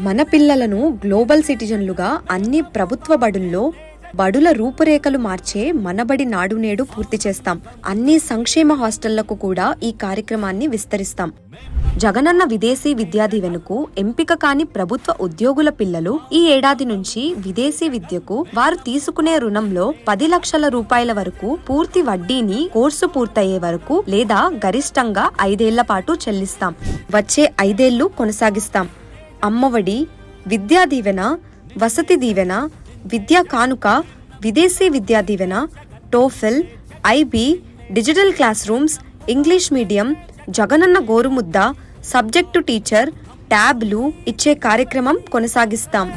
మన పిల్లలను గ్లోబల్ సిటిజన్లుగా అన్ని ప్రభుత్వ బడుల్లో బడుల రూపురేఖలు మార్చే మనబడి నాడు నేడు పూర్తి చేస్తాం. అన్ని సంక్షేమ హాస్టళ్ళకు కూడా ఈ కార్యక్రమాన్ని విస్తరిస్తాం. జగనన్న విదేశీ విద్యా దీవెనకు ఎంపిక కాని ప్రభుత్వ ఉద్యోగుల పిల్లలు ఈ ఏడాది నుంచి విదేశీ విద్యకు వారు తీసుకునే రుణంలో పది లక్షల రూపాయల వరకు పూర్తి వడ్డీని కోర్సు పూర్తయ్యే వరకు లేదా గరిష్టంగా ఐదేళ్ళ పాటు చెల్లిస్తాం. వచ్చే ఐదేళ్ళు కొనసాగిస్తాం. అమ్మఒడి విద్యా దీవెన వసతి దీవెన విద్యా కానుక విదేశీ Vidya Deevena TOEFL IB digital class rooms English medium Jagananna గోరుముద్ద సబ్జెక్టు టీచర్ ట్యాబ్లు ఇచ్చే కార్యక్రమం కొనసాగిస్తాం.